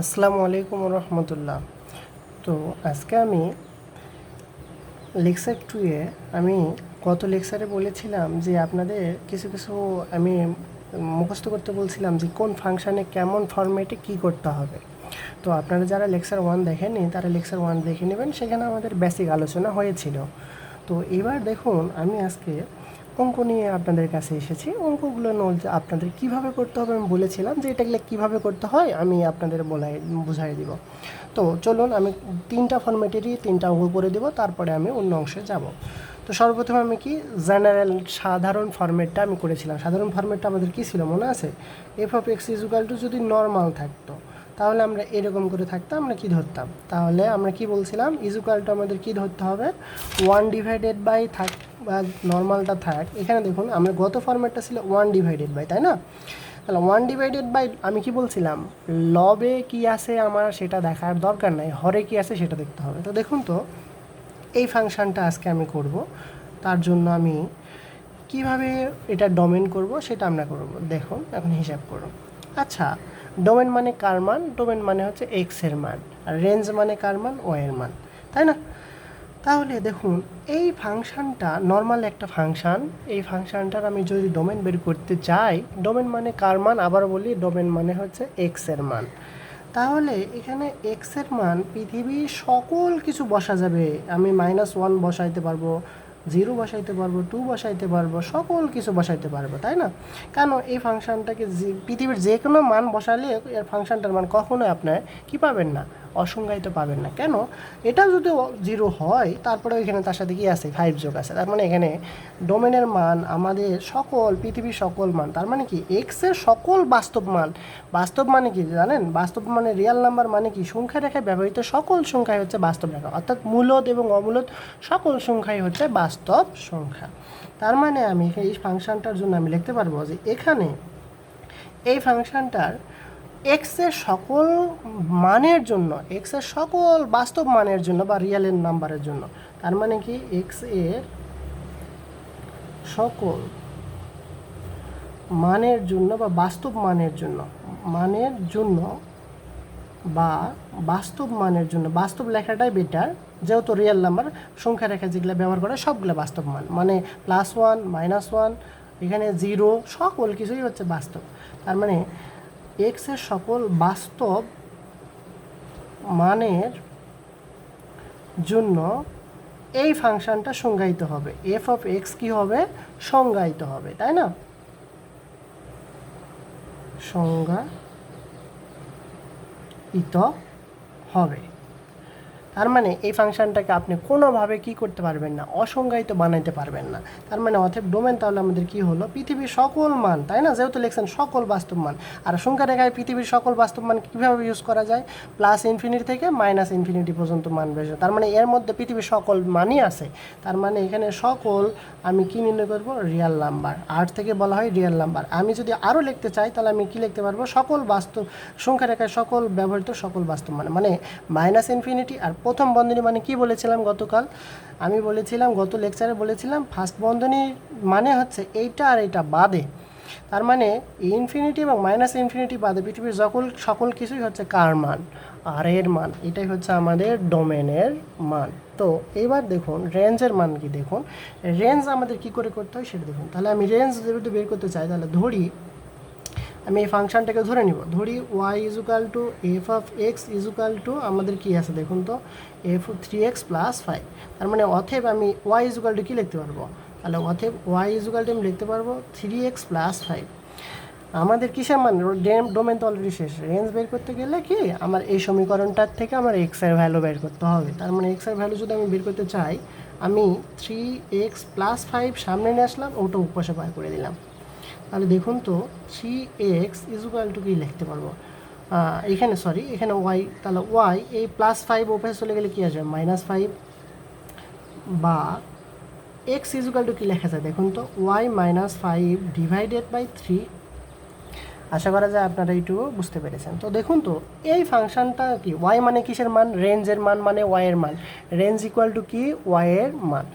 আসসালামু আলাইকুম রহমতুল্লাহ তো আজকে আমি লেকচার টুয়ে আমি গত লেকচারে বলেছিলাম যে আপনাদের কিছু কিছু আমি মুখস্থ করতে বলছিলাম যে কোন ফাংশানে কেমন ফরম্যাটে কি করতে হবে। তো আপনারা যারা লেকচার ওয়ান দেখেননি, তারা লেকচার ওয়ান দেখে নেবেন, সেখানে আমাদের বেসিক আলোচনা হয়েছিল। তো এবার দেখুন, আমি আজকে অঙ্ক নিয়ে আপনাদের কাছে এসেছি? অঙ্কগুলো আপনাদের কীভাবে করতে হবে? আমি বলেছিলাম যে এটাগুলো কীভাবে করতে হয়, আমি আপনাদের বলাই বুঝাই দিব। তো চলুন, আমি তিনটা ফরম্যাটেরই তিনটা অঙ্ক করে দেবো, তারপরে আমি অন্য অংশে যাব। তো সর্বপ্রথম আমি কি জেনারেল সাধারণ ফরম্যাটটা আমি করেছিলাম। সাধারণ ফরম্যাটটা আমাদের কী ছিল? মনে আছে? F of X equal to যদি নর্মাল থাকতো তাহলে আমরা এরকম করে থাকতাম, আমরা কি ধরতাম? তাহলে আমরা কি বলছিলাম? ইজুকালটা আমাদের কি ধরতে হবে? ওয়ান ডিভাইডেড বাই থাক বা নর্মালটা থাক এখানে দেখুন, আমরা গত ফরম্যাটটা ছিল ওয়ান ডিভাইডেড বাই তাই না? তাহলে ওয়ান ডিভাইডেড বাই আমি কি বলছিলাম? লবে কি আছে আমার সেটা দেখার দরকার নাই, হরে কি আছে সেটা দেখতে হবে। তো দেখুন তো, এই ফাংশনটা আজকে আমি করব। তার জন্য আমি কীভাবে এটা ডোমেন করব সেটা আমরা করব। দেখুন, এখন হিসাব করুন। আচ্ছা ডোমেন মানে কার মান? ডোমেন মানে হচ্ছে এক্সের মান। আর রেঞ্জ মানে কার মান? ও এর মান। তাই না? তাহলে দেখুন, এই ফাংশনটা নর্মাল একটা ফাংশন। এই ফাংশনটার আমি যদি ডোমেন বের করতে চাই, ডোমেন মানে কার মান? আবার বলি, ডোমেন মানে হচ্ছে এক্সের মান। তাহলে এখানে এক্সের মান পৃথিবীর সকল কিছু বসা যাবে। আমি মাইনাস ওয়ান বসাইতে পারব জিরো বসাইতে পারব, টু বসাইতে পারব, সকল কিছু বসাইতে পারব, তাই না? কেন এই ফাংশনটাকে পৃথিবীর যে কোনো মান বসালে এর ফাংশনটার মান কখনোই আপনার কী পাবেন না। অসংজ্ঞায়িত পাবেন না। কেন? এটা যদি জিরো হয় তারপরে এখানে তার সাথে কি আছে? ফাইভ যোগ আছে। তার মানে এখানে ডোমেনের মান, আমাদের সকল, পৃথিবীর সকল মান, তার মানে কি? এক্সের সকল বাস্তব মান। বাস্তব মানে কি? জানেন? বাস্তব মানে রিয়াল নাম্বার মানে কি? সংখ্যা রেখায় ব্যবহৃত সকল সংখ্যাই হচ্ছে বাস্তব রেখা। অর্থাৎ মূলত এবং অমূলত সকল সংখ্যাই হচ্ছে বাস্তব সংখ্যা। তার মানে আমি এই ফাংশনটার জন্য আমি লিখতে পারব যে এখানে এই ফাংশনটার এক্সের সকল মানের জন্য এক্সের সকল বাস্তব মানের জন্য বা রিয়েলের নাম্বারের জন্য, তার মানে কি এক্সের সকল মানের জন্য বা বাস্তব মানের জন্য মানের জন্য বা বাস্তব মানের জন্য, বাস্তব লেখাটাই বেটার যেহেতু রিয়েল নাম্বার সংখ্যা রেখা যেগুলো ব্যবহার করে সবগুলো বাস্তব মান মানে প্লাস ওয়ান মাইনাস ওয়ান এখানে জিরো সকল কিছুই হচ্ছে বাস্তব, তার মানে এক্সের সকল বাস্তব মানের জন্য এই ফাংশনটা সংজ্ঞায়িত হবে। এফ অফ এক্স কি হবে? সংজ্ঞায়িত হবে, তাই না? সংজ্ঞা ইত হবে। তার মানে এই ফাংশনটাকে আপনি কোনোভাবে কি করতে পারবেন না, অসংজ্ঞায়িত বানাইতে পারবেন না। তার মানে অতএব ডোমেন তাহলে আমাদের কি হলো? পৃথিবীর সকল মান, তাই না? যেহেতু লিখছেন সকল বাস্তব মান। আর সংখ্যা রেখায় পৃথিবীর সকল বাস্তব মান কীভাবে ইউজ করা যায়? প্লাস ইনফিনিটি থেকে মাইনাস ইনফিনিটি পর্যন্ত মান বেশি তার মানে এর মধ্যে পৃথিবীর সকল মানই আছে। তার মানে এখানে সকল আমি কি নির্ণয় করব? রিয়াল নাম্বার আট থেকে বলা হয় রিয়াল নাম্বার আমি যদি আরও লিখতে চাই, তাহলে আমি কি লিখতে পারব? সকল বাস্তব সংখ্যা রেখায় সকল ব্যবহৃত সকল বাস্তব মানে। মানে মাইনাস ইনফিনিটি আর প্রথম বন্ধনী মানে কি বলেছিলাম গতকাল? আমি বলেছিলাম, গত লেকচারে বলেছিলাম ফার্স্ট বন্ধনী মানে হচ্ছে এইটা আর এইটা বাদে। তার মানে ইনফিনিটি এবং মাইনাস ইনফিনিটি বাদে পৃথিবীর সকল সকল কিছুই হচ্ছে কার মান? আর এর মান। এটাই হচ্ছে আমাদের ডোমেনের মান। তো এবার দেখুন রেঞ্জের মান কি দেখুন? রেঞ্জ আমাদের কি করে করতে হয় সেটা দেখুন। তাহলে আমি রেঞ্জ যদি বের করতে চাই, তাহলে ধরি আমি এই ফাংশনটাকে ধরে নিব। ধরি Y equal to F of X equal to আমাদের কী আছে দেখুন তো? F three X plus five তার মানে অথেব আমি ওয়াই ইজুকাল টু কী লিখতে পারব? তাহলে অথেব ওয়াই ইজুকাল টু আমি লিখতে পারব থ্রি এক্স প্লাস ফাইভ আমাদের কিসের মান? ডোমেন তো অলরেডি শেষ। রেঞ্জ বের করতে গেলে কি? আমার এই সমীকরণটার থেকে আমার এক্সের ভ্যালু বের করতে হবে। তার মানে এক্সের ভ্যালু যদি আমি বের করতে চাই, আমি থ্রি এক্স প্লাস ফাইভ সামনে নিয়ে আসলাম, ওটা উপসে বার করে দিলাম। তাহলে দেখুন তো থ্রি এক্স ইজুকাল টু কি লিখতে পারব? এখানে সরি এখানে ওয়াই তাহলে ওয়াই এই প্লাস ফাইভ ওপরে চলে গেলে কী আসবে? মাইনাস ফাইভ বা এক্স ইজুকাল টু কী লেখা যায়? দেখুন তো Y minus five divided by three আশা করা যায় আপনারা একটু বুঝতে পেরেছেন। তো দেখুন তো, এই ফাংশনটা কি? ওয়াই মানে কিসের মান? রেঞ্জের মান মানে ওয়াই এর মান। রেঞ্জ ইকুয়াল টু কি? ওয়াই এর মান।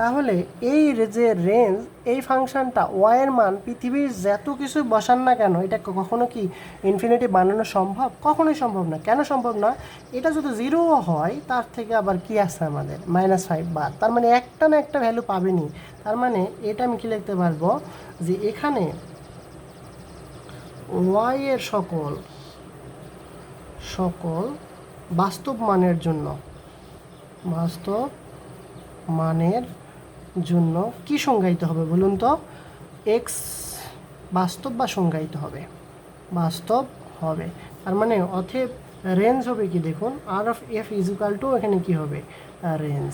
তাহলে এই যে রেঞ্জ এই ফাংশনটা ওয়াইয়ের মান পৃথিবীর যত কিছু বসান না কেন, এটা কখনো কি ইনফিনিটি বানানো সম্ভব? কখনোই সম্ভব না। কেন সম্ভব না? এটা যদি জিরো হয়, তার থেকে আবার কি আছে আমাদের? মাইনাস ফাইভ বার তার মানে একটা না একটা ভ্যালু পাবেনি তার মানে এটা আমি কি লিখতে পারব? যে এখানে ওয়াই এর সকল সকল বাস্তব মানের জন্য, বাস্তব মানের জন্য কি সংজ্ঞায়িত হবে বলুন তো? এক্স বাস্তব বা সংজ্ঞায়িত হবে? বাস্তব হবে। তার মানে অথে রেঞ্জ হবে কি দেখুন? R of F equal to এখানে কি হবে? রেঞ্জ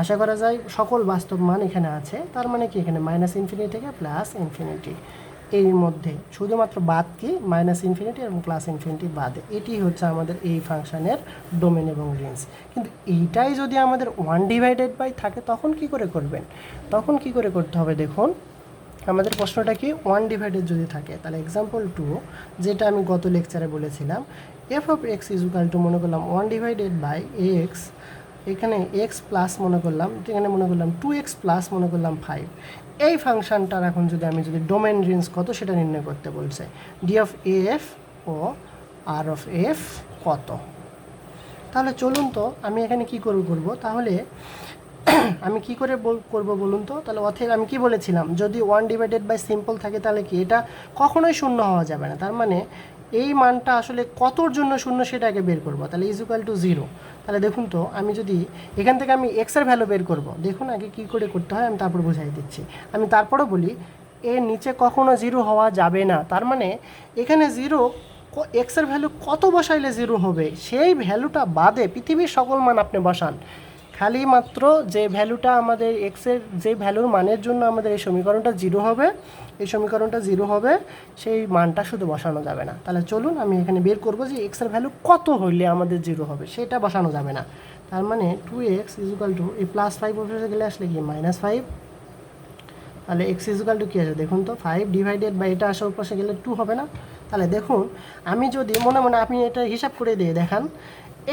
আশা করা যায় সকল বাস্তব মান এখানে আছে। তার মানে কি? এখানে মাইনাস ইনফিনিটি থেকে প্লাস ইনফিনিটি এর মধ্যে। শুধুমাত্র বাদ কি মাইনাস ইনফিনিটি এবং প্লাস ইনফিনিটি বাদে। এটি হচ্ছে আমাদের এই ফাংশনের ডোমেন এবং রেঞ্জ কিন্তু এইটাই যদি আমাদের ওয়ান ডিভাইডেড বাই থাকে, তখন কি করে করবেন? তখন কি করে করতে হবে দেখুন, আমাদের প্রশ্নটা কি? ওয়ান ডিভাইডেড যদি থাকে, তাহলে এক্সাম্পল টু যেটা আমি গত লেকচারে বলেছিলাম F of X equal to মনে করলাম ওয়ান ডিভাইডেড বাই এক্স এখানে এক্স প্লাস মনে করলাম এখানে মনে করলাম টু এক্স প্লাস মনে করলাম ফাইভ এই ফাংশনটার এখন যদি আমি যদি ডোমেন রেঞ্জ কত সেটা নির্ণয় করতে বলছে। ডি অফ এফ ও আর অফ এফ কত? তাহলে চলুন তো, আমি এখানে কি করব করব? তাহলে আমি কি করে করব বলুন তো? তাহলে অথের আমি কি বলেছিলাম? যদি ওয়ান ডিভাইডেড বাই সিম্পল থাকে তাহলে কি? এটা কখনোই শূন্য হওয়া যাবে না। তার মানে এই মানটা আসলে কতর জন্য শূন্য সেটা আগে বের করব? তাহলে ইজুকাল টু জিরো তাহলে দেখুন তো, আমি যদি এখান থেকে আমি এক্সের ভ্যালু বের করব, দেখুন আগে কি করে করতে হয়, আমি তারপর বুঝাই দিচ্ছি। আমি তারপরও বলি এর নিচে কখনো জিরো হওয়া যাবে না। তার মানে এখানে জিরো এক্সের ভ্যালু কত বসাইলে জিরো হবে? সেই ভ্যালুটা বাদে পৃথিবীর সকল মান আপনি বসান। খালি মাত্র যে ভ্যালুটা আমাদের এক্সের যে ভ্যালুর মানের জন্য আমাদের এই সমীকরণটা জিরো হবে, এই সমীকরণটা জিরো হবে, সেই মানটা শুধু বসানো যাবে না। তাহলে চলুন আমি এখানে বের করব যে এক্সের ভ্যালু কত হইলে আমাদের জিরো হবে, সেটা বসানো যাবে না। তার মানে টু এক্স ইজুকাল টু এই প্লাস ফাইভ অফিসে গেলে আসলে কি? মাইনাস ফাইভ তাহলে এক্স ইজুকাল টু কী আছে? দেখুন তো ফাইভ ডিভাইডেড বাই এটা আসার পাশে গেলে টু হবে না। তাহলে দেখুন, আমি যদি মনে মনে আপনি এটা হিসাব করে দিয়ে দেখান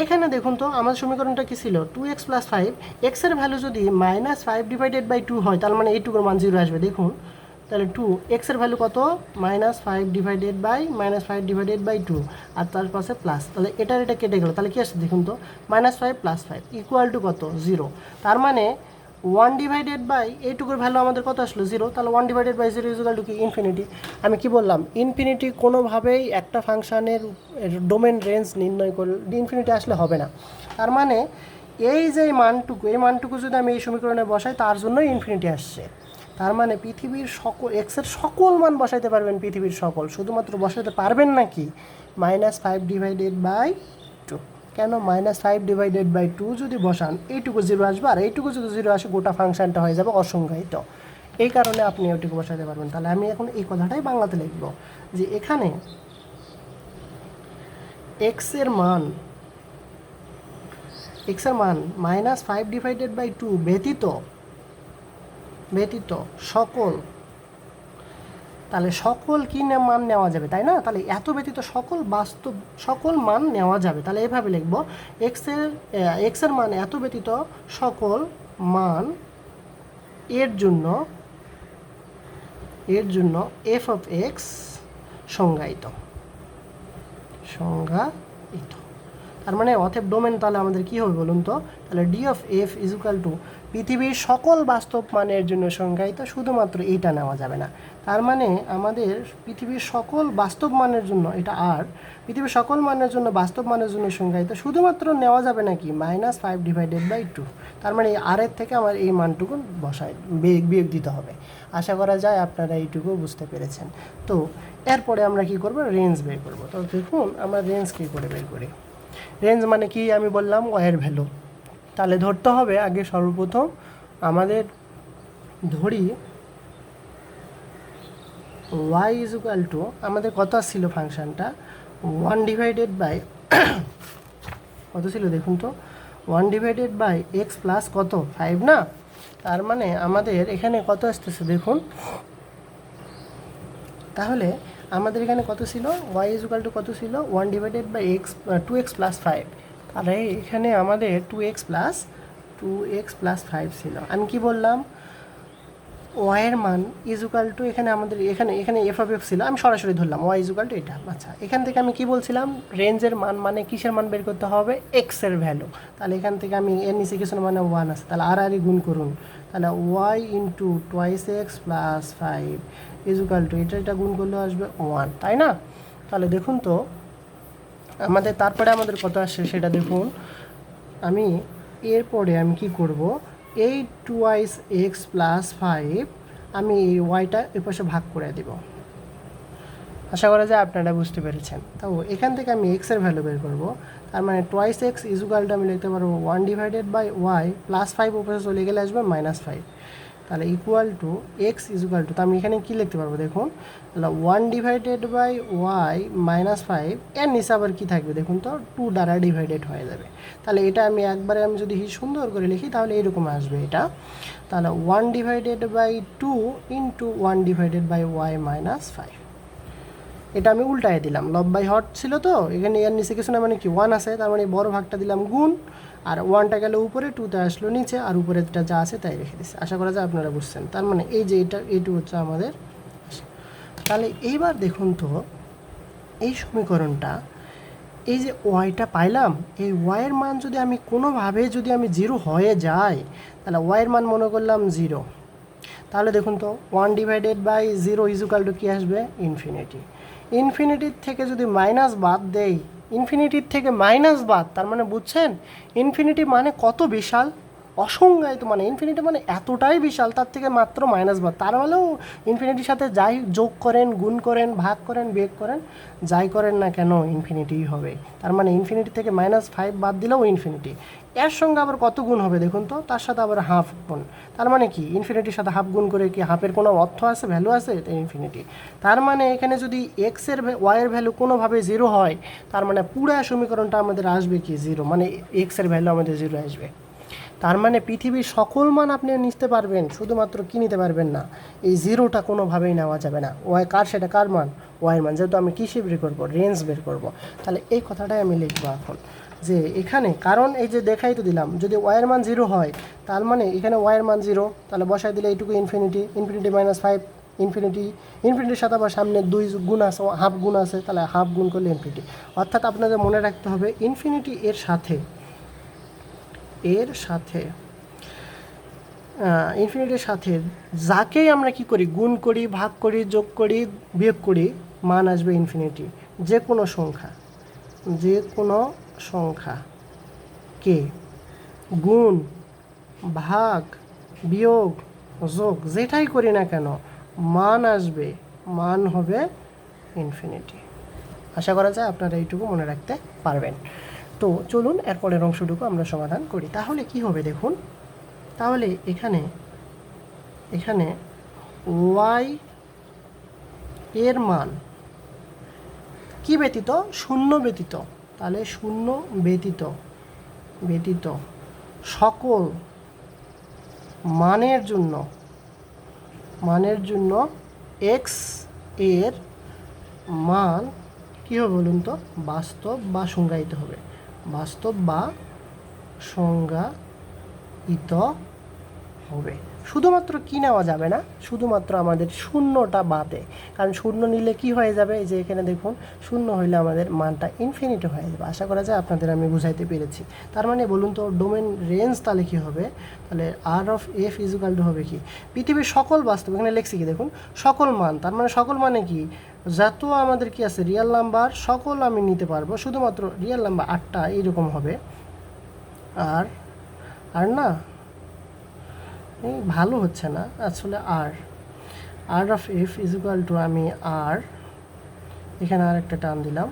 এখানে দেখুন তো, আমার সমীকরণটা কী ছিল? টু এক্স প্লাস ফাইভ এক্সের ভ্যালু যদি minus five divided by two হয়, তার মানে এইটুকুর মান জিরো আসবে। দেখুন, তাহলে টু এক্সের ভ্যালু কত? Minus five divided by minus five divided by two আর তার পাশে প্লাস তাহলে এটার এটা কেটে গেলো। তাহলে কী আসছে? দেখুন তো minus five plus five equal to কত? জিরো তার মানে ওয়ান ডিভাইডেড বাই এইটুকুর ভ্যালু আমাদের কত আসলো? জিরো তাহলে one divided by zero equal to কি? ইনফিনিটি আমি কি বললাম? ইনফিনিটি কোনোভাবেই একটা ফাংশানের ডোমেন রেঞ্জ নির্ণয় করলে ইনফিনিটি আসলে হবে না। তার মানে এই যে মানটুকু, এই মানটুকু যদি আমি এই সমীকরণে বসাই, তার জন্যই ইনফিনিটি আসছে। তার মানে পৃথিবীর সকল এক্সের সকল মান বসাইতে পারবেন পৃথিবীর সকল। শুধুমাত্র বসাতে পারবেন নাকি? মাইনাস ফাইভ ডিভাইডেড বাই কেন minus five divided by two যদি বসান, এইটুকু জিরো আসবে আর এইটুকু যদি জিরো আসে, গোটা ফাংশনটা হয়ে যাবে অসংজ্ঞায়িত। এই কারণে আপনি ওইটুকু বসাতে পারবেন। তাহলে আমি এখন এই কথাটাই বাংলাতে লিখব যে এখানে এক্সের মান এক্সের মান minus five divided by two ব্যতীত ব্যতীত সকল তাহলে সকল কি মান নেওয়া যাবে, তাই না? তাহলে এত ব্যতীত সকল বাস্তব, সকল মান নেওয়া যাবে। তাহলে এভাবে লিখব এক্সের এক্সের মান এত ব্যতীত সকল মান এর জন্য এর জন্য এফ অফ এক্স সংজ্ঞায়িত। সংজ্ঞায়িত। তার মানে অথেব ডোমেন তাহলে আমাদের কি হবে বলুন তো? তাহলে D of F equal to পৃথিবীর সকল বাস্তব মানের জন্য সংজ্ঞায়িত, শুধুমাত্র এইটা নেওয়া যাবে না। তার মানে আমাদের পৃথিবীর সকল বাস্তব মানের জন্য, এটা আর পৃথিবীর সকল মানের জন্য, বাস্তব মানের জন্য সংজ্ঞায়িত শুধুমাত্র নেওয়া যাবে নাকি minus five divided by two তার মানে এই আরের থেকে আমার এই মানটুকু বসায়, বিয়োগ দিতে হবে। আশা করা যায় আপনারা এইটুকু বুঝতে পেরেছেন। তো এরপরে আমরা কি করব? রেঞ্জ বের করব। তো দেখুন, আমরা রেঞ্জ কী করে বের করি? রেঞ্জ মানে কি? আমি বললাম ওয়ের ভ্যালু তাহলে ধরতে হবে আগে সর্বপ্রথম আমাদের ধরি ওয়াই ইজ ইকুয়াল টু আমাদের কত ছিল ফাংশনটা? ওয়ান ডিভাইডেড বাই কত ছিল দেখুন তো? One divided by X plus কত? ফাইভ না? তার মানে আমাদের এখানে কত আসতেছে দেখুন। তাহলে আমাদের এখানে কত ছিল? ওয়াই ইজ ইকুয়াল টু কত ছিল? One divided by X two X plus five তাহলে এখানে আমাদের two X plus two X plus five ছিল। আমি কি বললাম? ওয়াইয়ের মান ইজুকাল টু এখানে আমাদের এখানে এখানে এফ অফ এফ ছিল, আমি সরাসরি ধরলাম ওয়াই ইজুকাল টু এটা। আচ্ছা এখান থেকে আমি কি বলছিলাম? রেঞ্জের মান মানে কিসের মান বের করতে হবে? এক্সের ভ্যালু তাহলে এখান থেকে আমি এর নিচে কিছু মানে ওয়ান আছে। তাহলে আর আরই গুণ করুন। তাহলে Y into twice X plus five equal to এটা এটা গুণ করলে আসবে ওয়ান তাই না? তাহলে দেখুন তো, আমাদের, তারপরে আমাদের কত আসছে সেটা দেখুন। আমি এরপরে আমি কি করব? এই টুয়াইস এক্স প্লাস ফাইভ আমি এই ওয়াইটা এ পাশে ভাগ করে দেব। আশা করা যায় আপনারা বুঝতে পেরেছেন। তো এখান থেকে আমি এক্সের ভ্যালু বের করব। তার মানে টোয়াইস এক্স ইজুকালটা আমি লিখতে পারব one divided by Y plus five উপরে চলে গেলে আসবে মাইনাস ফাইভ তাহলে equal to X is equal to তো আমি এখানে কী লিখতে পারব দেখুন? তাহলে one divided by Y minus five এর নিচে আবার কী থাকবে দেখুন তো? টু দ্বারা ডিভাইডেড হয়ে যাবে। তাহলে এটা আমি একবারে আমি যদি সুন্দর করে লিখি, তাহলে এরকম আসবে এটা। তাহলে one divided by two into one divided by Y minus five এটা আমি উল্টায় দিলাম। লব বাই হট ছিল তো, এখানে এর নিচে কিছু না মানে কি ওয়ান আছে, তার মানে বড় ভাগটা দিলাম গুণ, আর ওয়ানটা গেল উপরে টুতে আসলো নিচে, আর উপরেরটা যা আছে তাই রেখে দিচ্ছে আশা করা যায় আপনারা বুঝছেন। তার মানে এই যে এটা, এইটু হচ্ছে আমাদের তাহলে এইবার দেখুন তো, এই সমীকরণটা, এই যে ওয়াইটা পাইলাম, এই ওয়াইয়ের মান যদি আমি কোনোভাবে যদি আমি জিরো হয়ে যাই তাহলে ওয়াইয়ের মান মনে করলাম জিরো তাহলে দেখুন তো one divided by zero equal to কী আসবে? ইনফিনিটি ইনফিনিটির থেকে যদি মাইনাস বাদ দেই ইনফিনিটির থেকে মাইনাস বাদ, তার মানে বুঝছেন? ইনফিনিটি মানে কত বিশাল? অসংজ্ঞায়িত মানে ইনফিনিটি মানে এতটাই বিশাল, তার থেকে মাত্র মাইনাস বাদ। তার মানেও ইনফিনিটির সাথে যাই যোগ করেন, গুণ করেন, ভাগ করেন বেগ করেন, যাই করেন না কেন ইনফিনিটিই হবে। তার মানে ইনফিনিটি থেকে মাইনাস ফাইভ বাদ দিলেও ইনফিনিটি এর সঙ্গে আবার কত গুণ হবে দেখুন তো? তার সাথে আবার হাফ গুণ। তার মানে কি? ইনফিনিটির সাথে হাফ গুণ করে কি হাফের কোনো অর্থ আছে ভ্যালু আছে? এটা ইনফিনিটি তার মানে এখানে যদি এক্সের ওয়াইয়ের ভ্যালু কোনোভাবে জিরো হয়, তার মানে পুরো সমীকরণটা আমাদের আসবে কি জিরো মানে এক্সের ভ্যালু আমাদের জিরো আসবে। তার মানে পৃথিবীর সকল মান আপনি নিতে পারবেন, শুধুমাত্র কি নিতে পারবেন না। এই জিরোটা কোনোভাবেই নেওয়া যাবে না। ওয়াই কার সেটা কার মান? ওয়াই মান। যেহেতু আমি কিসে বের করব? রেঞ্জ বের করব। তাহলে এই কথাটাই আমি লিখব এখন। যে এখানে, কারণ এই যে দেখাই তো দিলাম, যদি ওয়াইয়ের মান জিরো হয়, তার মানে এখানে ওয়াইয়ের মান জিরো তাহলে বসাই দিলে এইটুকু infinity infinity minus five infinity ইনফিনিটির সাথে আবার সামনে দুই গুণ আছে হাফ গুণ আছে, তাহলে হাফ গুণ করলে ইনফিনিটি অর্থাৎ আপনাদের মনে রাখতে হবে ইনফিনিটি এর সাথে এর সাথে ইনফিনিটির সাথে যাকেই আমরা কি করি, গুণ করি, ভাগ করি, যোগ করি, বিয়োগ করি, মান আসবে ইনফিনিটি যে কোনো সংখ্যা যে কোনো সংখ্যা। কে? গুণ, ভাগ, বিয়োগ, যোগ, যেটাই করি না কেন, মান আসবে। মান হবে ইনফিনিটি আশা করা যায় আপনারা এইটুকু মনে রাখতে পারবেন। তো চলুন, এরপরের অংশটুকু আমরা সমাধান করি। তাহলে কি হবে দেখুন? তাহলে এখানে এখানে ওয়াই এর মান কি ব্যতীত? শূন্য ব্যতীত। তাহলে শূন্য ব্যতীত ব্যতীত। সকল মানের জন্য মানের জন্য এক্সের মান কী হবে বলুন তো? বাস্তব বা সংজ্ঞায়িত হবে। বাস্তব বা সংজ্ঞায়িত হবে। শুধুমাত্র কি নেওয়া যাবে না, শুধুমাত্র আমাদের শূন্যটা বাদে। কারণ শূন্য নিলে কি হয়ে যাবে? এই যে এখানে দেখুন, শূন্য হইলে আমাদের মানটা ইনফিনিটি হয়ে যাবে। আশা করা যায় আপনাদের আমি বুঝাইতে পেরেছি। তার মানে বলুন তো ডোমেন রেঞ্জ তাহলে কী হবে? তাহলে R of F equal to হবে কি? পৃথিবীর সকল বাস্তব, এখানে লেখছি কি দেখুন? সকল মান, তার মানে সকল মানে কি? যত আমাদের কি আছে রিয়েল নাম্বার সকল আমি নিতে পারব, শুধুমাত্র রিয়েল নাম্বার আটটা এইরকম হবে। আর আর না? ভালো হচ্ছে না, আসলে আর R of F is equal to আমি আর এখানে আর একটা টান দিলাম।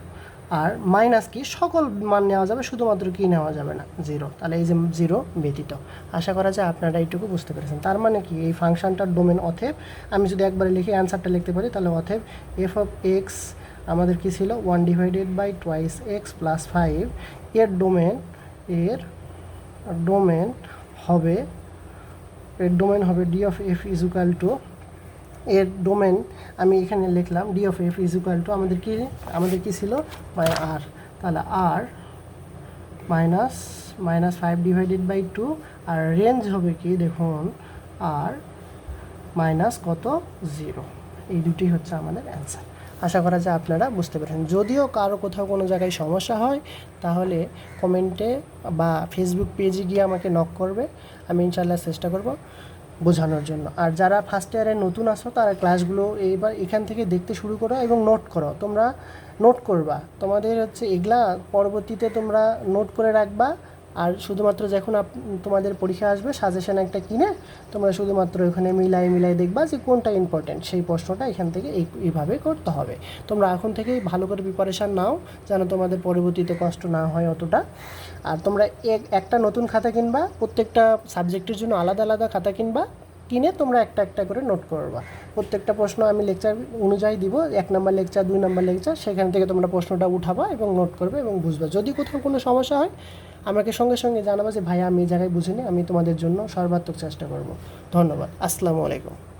আর মাইনাস কি? সকল মান নেওয়া যাবে, শুধুমাত্র কি নেওয়া যাবে না? জিরো তাহলে এই যে জিরো ব্যতীত। আশা করা যায় আপনারা এইটুকু বুঝতে পেরেছেন। তার মানে কি? এই ফাংশনটার ডোমেন অথেব, আমি যদি একবারে লিখে অ্যান্সারটা লিখতে পারি, তাহলে অথেব এফ অফ এক্স আমাদের কি ছিল? One divided by twice X plus five এর ডোমেন এর ডোমেন হবে এর ডোমেন হবে D of F equal to এর ডোমেন আমি এখানে লিখলাম D of F equal to আমাদের কি আমাদের কি ছিল? বাই আর তাহলে R minus minus five divided by two R range হবে কি? দেখুন আর মাইনাস কত? জিরো এই দুটি হচ্ছে আমাদের অ্যান্সার আশা করা যায় আপনারা বুঝতে পেরেছেন। যদিও কারও কোথাও কোনো জায়গায় সমস্যা হয়, তাহলে কমেন্টে বা ফেসবুক পেজে গিয়ে আমাকে নক করবে। আমি ইনশাল্লাহ চেষ্টা করব বোঝানোর জন্য। আর যারা ফার্স্ট ইয়ারে নতুন আসো তারা ক্লাসগুলো এইবার এখান থেকে দেখতে শুরু করো এবং নোট করো। তোমরা নোট করবা। তোমাদের হচ্ছে এগুলা পরবর্তীতে তোমরা নোট করে রাখবা। আর শুধুমাত্র যখন তোমাদের পরীক্ষা আসবে সাজেশন একটা কিনে তোমরা শুধুমাত্র ওখানে মিলাই মিলাই দেখবা যে কোনটা ইম্পর্টেন্ট সেই প্রশ্নটা এখান থেকে এইভাবে করতে হবে। তোমরা এখন থেকেই ভালো করে প্রিপারেশান নাও, যেন তোমাদের পরবর্তীতে কষ্ট না হয় অতটা। আর তোমরা এক একটা নতুন খাতা কিনবা, প্রত্যেকটা সাবজেক্টের জন্য আলাদা আলাদা খাতা কিনবা, কিনে তোমরা একটা একটা করে নোট করবা। প্রত্যেকটা প্রশ্ন আমি লেকচার অনুযায়ী দিব, এক নম্বর লেকচার দুই নম্বর লেকচার সেখান থেকে তোমরা প্রশ্নটা উঠাবা এবং নোট করবে এবং বুঝবে। যদি কোথাও কোনো সমস্যা হয় আমাকে সঙ্গে সঙ্গে জানাব যে, ভাইয়া, আমি এই জায়গায় বুঝিনি, আমি তোমাদের জন্য সর্বাত্মক চেষ্টা করব। ধন্যবাদ। আসসালামু আলাইকুম।